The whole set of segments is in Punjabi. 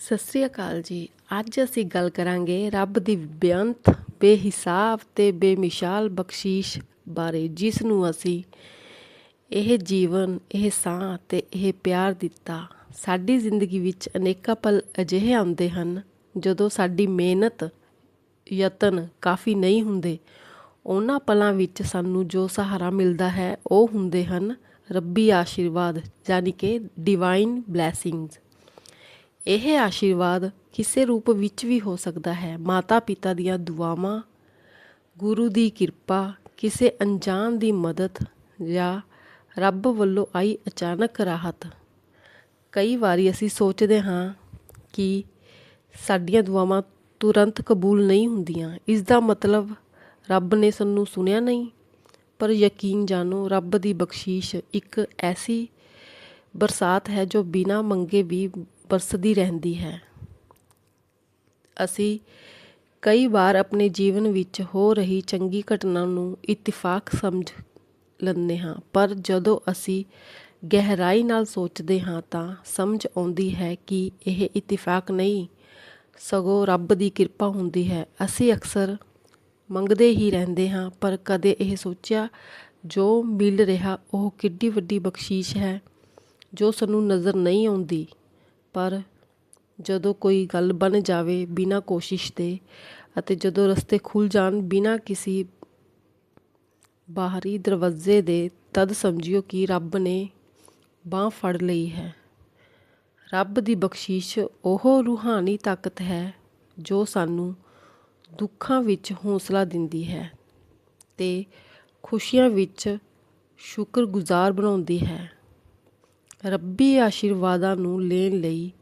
ਸਤਿ ਸ੍ਰੀ ਅਕਾਲ ਜੀ। ਅੱਜ ਅਸੀਂ ਗੱਲ ਕਰਾਂਗੇ ਰੱਬ ਦੀ ਬੇਅੰਤ, ਬੇਹਿਸਾਬ ਤੇ ਬੇਮਿਸਾਲ ਬਖਸ਼ੀਸ਼ ਬਾਰੇ ਜਿਸ ਨੂੰ ਅਸੀਂ ਇਹ ਜੀਵਨ, ਇਹ ਸਾਹ ਤੇ ਇਹ ਪਿਆਰ ਦਿੱਤਾ। ਸਾਡੀ ਜ਼ਿੰਦਗੀ ਵਿੱਚ ਅਨੇਕਾਂ ਪਲ ਅਜਿਹੇ ਆਉਂਦੇ ਹਨ, ਜਦੋਂ ਸਾਡੀ ਮਿਹਨਤ, ਯਤਨ ਕਾਫੀ ਨਹੀਂ ਹੁੰਦੇ। ਉਹਨਾਂ ਪਲਾਂ ਵਿੱਚ ਸਾਨੂੰ ਜੋ ਸਹਾਰਾ ਮਿਲਦਾ ਹੈ, ਉਹ ਹੁੰਦੇ ਹਨ ਰੱਬੀ ਆਸ਼ੀਰਵਾਦ ਯਾਨੀ ਕਿ ਡਿਵਾਈਨ ਬਲੇਸਿੰਗਸ ਇਹ ਆਸ਼ੀਰਵਾਦ ਕਿਸੇ ਰੂਪ ਵਿੱਚ ਵੀ ਹੋ ਸਕਦਾ ਹੈ। ਮਾਤਾ ਪਿਤਾ ਦੀਆਂ ਦੁਆਵਾਂ, ਗੁਰੂ ਦੀ ਕਿਰਪਾ, ਕਿਸੇ ਅਣਜਾਣ ਦੀ ਮਦਦ ਜਾਂ ਰੱਬ ਵੱਲੋਂ ਆਈ ਅਚਾਨਕ ਰਾਹਤ। ਕਈ ਵਾਰੀ ਅਸੀਂ ਸੋਚਦੇ ਹਾਂ ਕਿ ਸਾਡੀਆਂ ਦੁਆਵਾਂ ਤੁਰੰਤ ਕਬੂਲ ਨਹੀਂ ਹੁੰਦੀਆਂ। ਇਸ ਦਾ ਮਤਲਬ ਰੱਬ ਨੇ ਸਾਨੂੰ ਸੁਣਿਆ ਨਹੀਂ, ਪਰ ਯਕੀਨ ਜਾਣੋ, ਰੱਬ ਦੀ ਬਖਸ਼ੀਸ਼ ਇੱਕ ਐਸੀ ਬਰਸਾਤ ਹੈ ਜੋ ਬਿਨਾਂ ਮੰਗੇ ਵੀ ਬਰਸਦੀ ਰਹਿੰਦੀ ਹੈ। ਅਸੀਂ ਕਈ ਵਾਰ ਆਪਣੇ ਜੀਵਨ ਵਿੱਚ ਹੋ ਰਹੀ ਚੰਗੀ ਘਟਨਾ ਨੂੰ ਇਤਫਾਕ ਸਮਝ ਲੈਂਦੇ ਹਾਂ, ਪਰ ਜਦੋਂ ਅਸੀਂ ਗਹਿਰਾਈ ਨਾਲ ਸੋਚਦੇ ਹਾਂ ਤਾਂ ਸਮਝ ਆਉਂਦੀ ਹੈ ਕਿ ਇਹ ਇਤਫਾਕ ਨਹੀਂ, ਸਗੋਂ ਰੱਬ ਦੀ ਕਿਰਪਾ ਹੁੰਦੀ ਹੈ। ਅਸੀਂ ਅਕਸਰ ਮੰਗਦੇ ਹੀ ਰਹਿੰਦੇ ਹਾਂ, ਪਰ ਕਦੇ ਇਹ ਸੋਚਿਆ ਜੋ ਮਿਲ ਰਿਹਾ ਉਹ ਕਿੱਡੀ ਵੱਡੀ ਬਖਸ਼ੀਸ਼ ਹੈ ਜੋ ਸਾਨੂੰ ਨਜ਼ਰ ਨਹੀਂ ਆਉਂਦੀ। ਪਰ ਜਦੋਂ ਕੋਈ ਗੱਲ ਬਣ ਜਾਵੇ ਬਿਨਾਂ ਕੋਸ਼ਿਸ਼ ਦੇ ਅਤੇ ਜਦੋਂ ਰਸਤੇ ਖੁੱਲ੍ਹ ਜਾਣ ਬਿਨਾਂ ਕਿਸੇ ਬਾਹਰੀ ਦਰਵਾਜ਼ੇ ਦੇ, ਤਦ ਸਮਝਿਓ ਕਿ ਰੱਬ ਨੇ ਬਾਹ ਫੜ ਲਈ ਹੈ। ਰੱਬ ਦੀ ਬਖਸ਼ਿਸ਼ ਉਹ ਰੂਹਾਨੀ ਤਾਕਤ ਹੈ ਜੋ ਸਾਨੂੰ ਦੁੱਖਾਂ ਵਿੱਚ ਹੌਸਲਾ ਦਿੰਦੀ ਹੈ ਤੇ ਖੁਸ਼ੀਆਂ ਵਿੱਚ ਸ਼ੁਕਰਗੁਜ਼ਾਰ ਬਣਾਉਂਦੀ ਹੈ। ਰੱਬੀ ਆਸ਼ੀਰਵਾਦਾਂ ਨੂੰ ਲੈਣ ਲਈ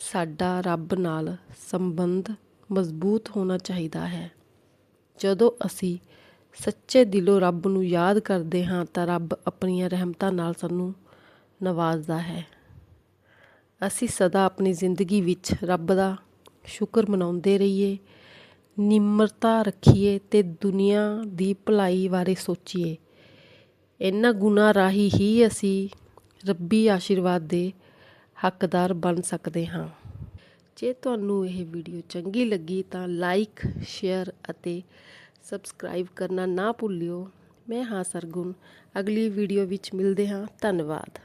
ਸਾਡਾ ਰੱਬ ਨਾਲ ਸੰਬੰਧ ਮਜ਼ਬੂਤ ਹੋਣਾ ਚਾਹੀਦਾ ਹੈ। ਜਦੋਂ ਅਸੀਂ ਸੱਚੇ ਦਿਲੋਂ ਰੱਬ ਨੂੰ ਯਾਦ ਕਰਦੇ ਹਾਂ ਤਾਂ ਰੱਬ ਆਪਣੀਆਂ ਰਹਿਮਤਾਂ ਨਾਲ ਸਾਨੂੰ ਨਵਾਜ਼ਦਾ ਹੈ। ਅਸੀਂ ਸਦਾ ਆਪਣੀ ਜ਼ਿੰਦਗੀ ਵਿੱਚ ਰੱਬ ਦਾ ਸ਼ੁਕਰ ਮਨਾਉਂਦੇ ਰਹੀਏ, ਨਿਮਰਤਾ ਰੱਖੀਏ ਤੇ ਦੁਨੀਆ ਦੀ ਭਲਾਈ ਬਾਰੇ ਸੋਚੀਏ। ਇਹਨਾਂ ਗੁਨਾਹ ਰਾਹੀਂ ਹੀ ਅਸੀਂ ਰੱਬੀ ਆਸ਼ੀਰਵਾਦ ਦੇ ਹੱਕਦਾਰ ਬਣ ਸਕਦੇ ਹਾਂ। ਜੇ ਤੁਹਾਨੂੰ ਇਹ ਵੀਡੀਓ ਚੰਗੀ ਲੱਗੀ ਤਾਂ ਲਾਈਕ ਸ਼ੇਅਰ ਅਤੇ ਸਬਸਕ੍ਰਾਈਬ ਕਰਨਾ ਨਾ ਭੁੱਲਿਓ। ਮੈਂ ਹਾਂ ਸਰਗੁਣ। ਅਗਲੀ ਵੀਡੀਓ ਵਿੱਚ ਮਿਲਦੇ ਹਾਂ। ਧੰਨਵਾਦ।